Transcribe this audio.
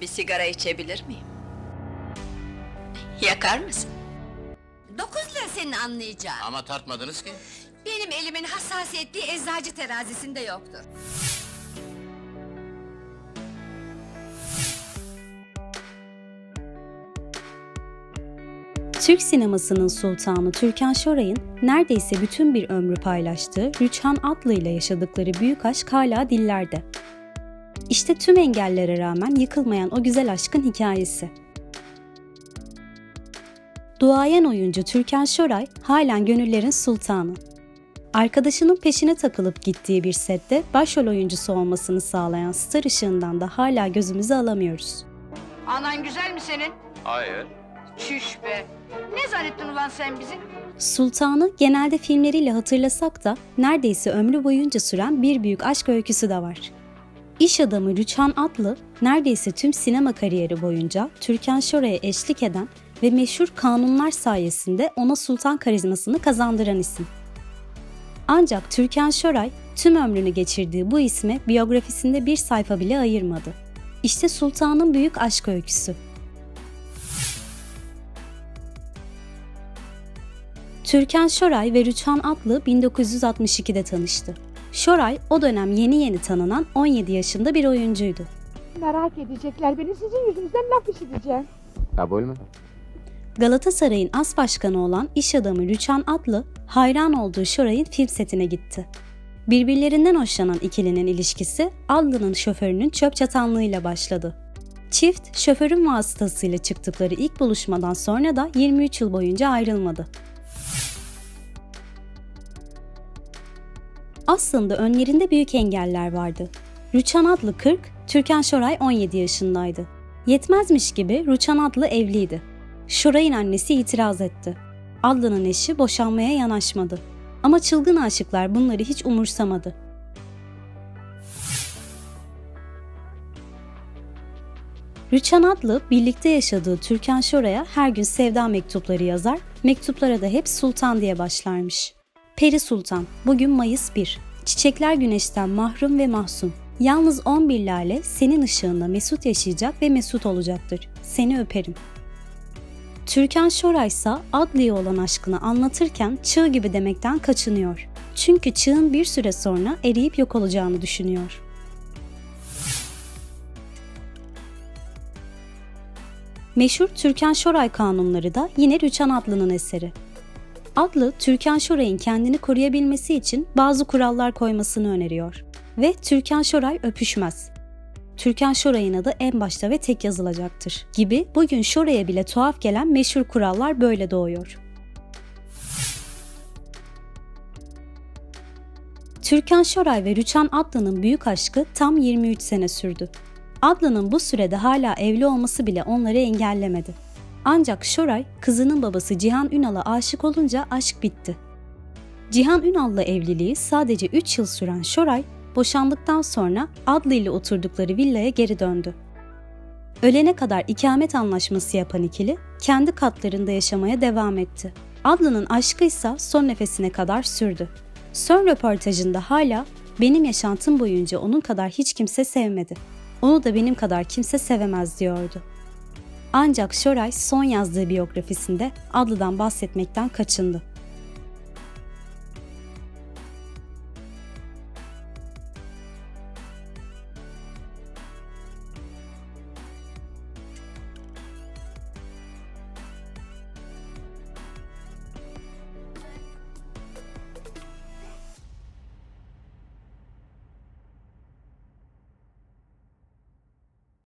Bir sigara içebilir miyim? Yakar mısın? Dokuz lira senin anlayacağın. Ama tartmadınız ki. Benim elimin hassasiyetliği eczacı terazisinde yoktur. Türk sinemasının sultanı Türkan Şoray'ın neredeyse bütün bir ömrü paylaştığı Rüçhan Atlı ile yaşadıkları büyük aşk hala dillerde. İşte tüm engellere rağmen yıkılmayan o güzel aşkın hikayesi. Duayen oyuncu Türkan Şoray halen gönüllerin sultanı. Arkadaşının peşine takılıp gittiği bir sette başrol oyuncusu olmasını sağlayan star ışığından da hala gözümüzü alamıyoruz. Anan güzel mi senin? Hayır. Çüş be. Ne zannettin ulan sen bizi? Sultan'ı genelde filmleriyle hatırlasak da neredeyse ömrü boyunca süren bir büyük aşk öyküsü de var. İş adamı Rüçhan Atlı neredeyse tüm sinema kariyeri boyunca Türkan Şoray'a eşlik eden ve meşhur kanunlar sayesinde ona sultan karizmasını kazandıran isim. Ancak Türkan Şoray tüm ömrünü geçirdiği bu isme biyografisinde bir sayfa bile ayırmadı. İşte Sultan'ın büyük aşk öyküsü. Türkan Şoray ve Rüçhan Atlı 1962'de tanıştı. Şoray o dönem yeni yeni tanınan 17 yaşında bir oyuncuydu. Merak edecekler beni sizin yüzünüzden laf işiteceğim. Kabul mü? Galatasaray'ın as başkanı olan iş adamı Rüçhan Atlı hayran olduğu Şoray'ın film setine gitti. Birbirlerinden hoşlanan ikilinin ilişkisi Atlı'nın şoförünün çöp çatanlığıyla başladı. Çift şoförün vasıtasıyla çıktıkları ilk buluşmadan sonra da 23 yıl boyunca ayrılmadı. Aslında önlerinde büyük engeller vardı. Rüçhan Atlı 40, Türkan Şoray 17 yaşındaydı. Yetmezmiş gibi Rüçhan Atlı evliydi. Şoray'ın annesi itiraz etti. Adlı'nın eşi boşanmaya yanaşmadı. Ama çılgın aşıklar bunları hiç umursamadı. Rüçhan Adlı birlikte yaşadığı Türkan Şoray'a her gün sevda mektupları yazar, mektuplara da hep Sultan diye başlarmış. Peri Sultan, bugün Mayıs 1. Çiçekler güneşten mahrum ve mahzun. Yalnız 11 lale senin ışığında mesut yaşayacak ve mesut olacaktır. Seni öperim. Türkan Şoray ise Adli'ye olan aşkını anlatırken çığ gibi demekten kaçınıyor. Çünkü çığın bir süre sonra eriyip yok olacağını düşünüyor. Meşhur Türkan Şoray kanunları da yine Rüçhan Adlı'nın eseri. Adlı, Türkan Şoray'ın kendini koruyabilmesi için bazı kurallar koymasını öneriyor. Ve Türkan Şoray öpüşmez. Türkan Şoray'ın adı en başta ve tek yazılacaktır gibi bugün Şoray'a bile tuhaf gelen meşhur kurallar böyle doğuyor. Türkan Şoray ve Rüçhan Adlı'nın büyük aşkı tam 23 sene sürdü. Adlı'nın bu sürede hala evli olması bile onları engellemedi. Ancak Şoray, kızının babası Cihan Ünal'a aşık olunca aşk bitti. Cihan Ünal'la evliliği sadece 3 yıl süren Şoray, boşandıktan sonra Adlı ile oturdukları villaya geri döndü. Ölene kadar ikamet anlaşması yapan ikili kendi katlarında yaşamaya devam etti. Adlı'nın aşkı ise son nefesine kadar sürdü. Son röportajında hala benim yaşantım boyunca onun kadar hiç kimse sevmedi. Onu da benim kadar kimse sevemez diyordu. Ancak Şoray son yazdığı biyografisinde Adlı'dan bahsetmekten kaçındı.